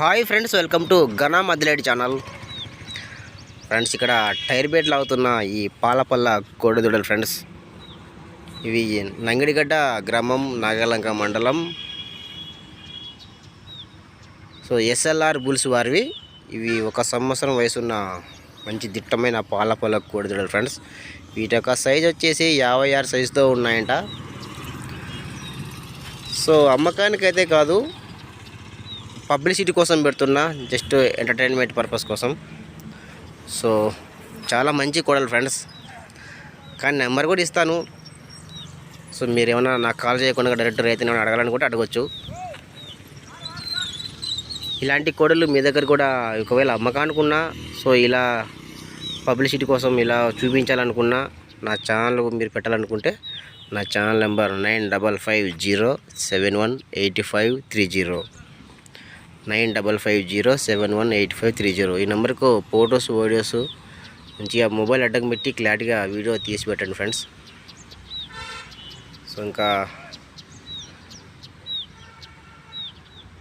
Hi friends welcome to Ghana Madiledi channel. Friends ఇక్కడ tyre బేట్లు అవుతున్న ఈ పాలపల్ల కోడిదూడలు ఫ్రెండ్స్. ఇవి నంగిడిగడ్డ గ్రామం నాగలంక మండలం. సో ఎస్ఎల్ఆర్ బుల్స్ వారివి. ఇవి ఒక సంవత్సరం వయసున్న మంచి దిట్టమైన పాలపల్ల కోడిదూడలు ఫ్రెండ్స్. వీటి యొక్క సైజ్ వచ్చేసి యాభై ఆరు సైజుతో ఉన్నాయంట. సో అమ్మకానికైతే కాదు పబ్లిసిటీ కోసం పెడుతున్నా జస్ట్ ఎంటర్టైన్మెంట్ పర్పస్ కోసం. సో చాలా మంచి కోడలు ఫ్రెండ్స్. కానీ నెంబర్ కూడా ఇస్తాను. సో మీరు ఏమైనా నాకు కాల్ చేయకుండా డైరెక్ట్ రైతు ఏమైనా అడగాలనుకుంటే అడగచ్చు. ఇలాంటి కోడలు మీ దగ్గర కూడా ఒకవేళ అమ్మకానుకున్నా సో ఇలా పబ్లిసిటీ కోసం ఇలా చూపించాలనుకున్నా నా ఛానల్ మీరు పెట్టాలనుకుంటే నా channel number nine double five zero seven one eighty five three zero. Nine double five zero seven one eight five three zero. ఈ నెంబర్కు ఫొటోస్ వీడియోస్ మంచిగా మొబైల్ అడ్డం పెట్టి క్లారిటీగా వీడియో తీసి పెట్టండి ఫ్రెండ్స్. సో ఇంకా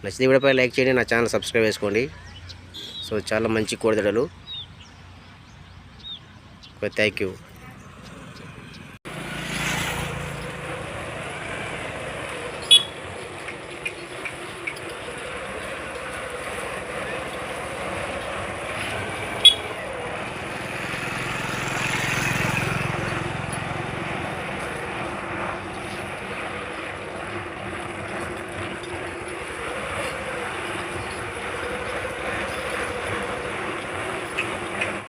నచ్చితే వీడియోపై లైక్ చేయండి నా ఛానల్ సబ్స్క్రైబ్ చేసుకోండి. సో చాలా మంచి కోడిదడలు. Thank you.